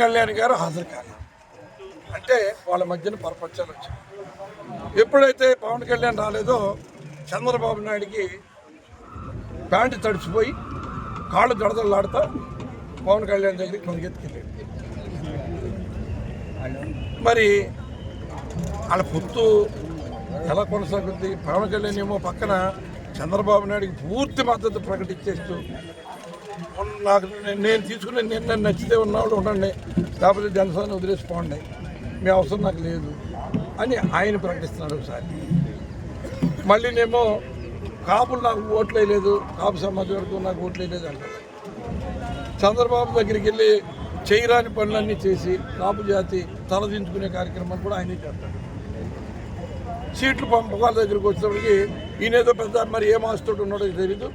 కళ్యాణ్ గారు హాజరు కాలేదు. అంటే వాళ్ళ మధ్యన పరపక్షాలు వచ్చాయి. ఎప్పుడైతే పవన్ కళ్యాణ్ రాలేదో చంద్రబాబు నాయుడికి ప్యాంటు తడిచిపోయి కాళ్ళు దడదలాడుతా పవన్ కళ్యాణ్ దగ్గరికి పరిగెత్తుకెళ్ళాడు మరి వాళ్ళ పొత్తు ఎలా కొనసాగుద్ది? పవన్ కళ్యాణ్ ఏమో పక్కన చంద్రబాబు నాయుడికి పూర్తి మద్దతు ప్రకటించేస్తూ నాకు నేను తీసుకునే నేను నచ్చితే ఉన్నవాడు ఉండండి లేకపోతే జనసేన వదిలేసిపోండి. మీ అవసరం నాకు లేదు అని ఆయన ప్రకటిస్తున్నాడు ఒకసారి. మళ్ళీనేమో కాపులు నాకు ఓట్లు వేయలేదు కాపు సమాజం వరకు నాకు ఓట్లు వేయలేదు అంటారు. చంద్రబాబు దగ్గరికి వెళ్ళి చేయరాని పనులన్నీ చేసి కాపు జాతి తలదించుకునే కార్యక్రమం కూడా ఆయనే చేస్తాడు. సీట్లు పంపకాల దగ్గరికి వచ్చేటప్పటికి ఈయనేదో పెద్ద మరి ఏ మాస్తోటి ఉన్నాడో తెలియదు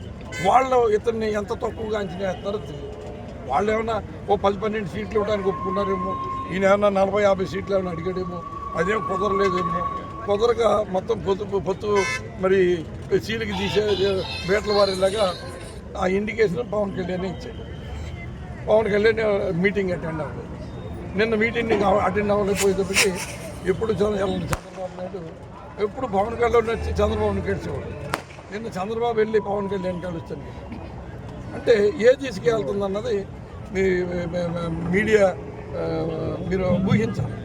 వాళ్ళు ఇతన్ని ఎంత తక్కువగా అంచనా వేస్తున్నారో తెలియదు వాళ్ళు ఏమన్నా ఓ పది పన్నెండు సీట్లు ఇవ్వడానికి ఒప్పుకున్నారేమో ఈయన ఏమన్నా నలభై యాభై సీట్లు ఏమైనా అడిగాడేమో అదేం కుదరలేదేమో. కుదరగా మొత్తం పొత్తు పొత్తు మరి సీలికి తీసే బేట్ల వారిలాగా ఆ ఇండికేషన్ పవన్ కళ్యాణ్ ఇచ్చాడు. పవన్ కళ్యాణ్ మీటింగ్ అటెండ్ అవ్వలేదు. నిన్న మీటింగ్ అటెండ్ అవ్వలేకపోయేటప్పటికి ఎప్పుడు చంద్ర- చంద్రబాబు నాయుడు ఎప్పుడు పవన్ కళ్యాణ్ వచ్చి చంద్రబాబుని కలిసేవాడు. నిన్న చంద్రబాబు వెళ్ళి పవన్ కళ్యాణ్ కలుస్తాను అంటే ఏ తీసుకెళ్తుంది అన్నది మీ మీ- మీ- మీడియా ఆ, మీరు ఊహించాలి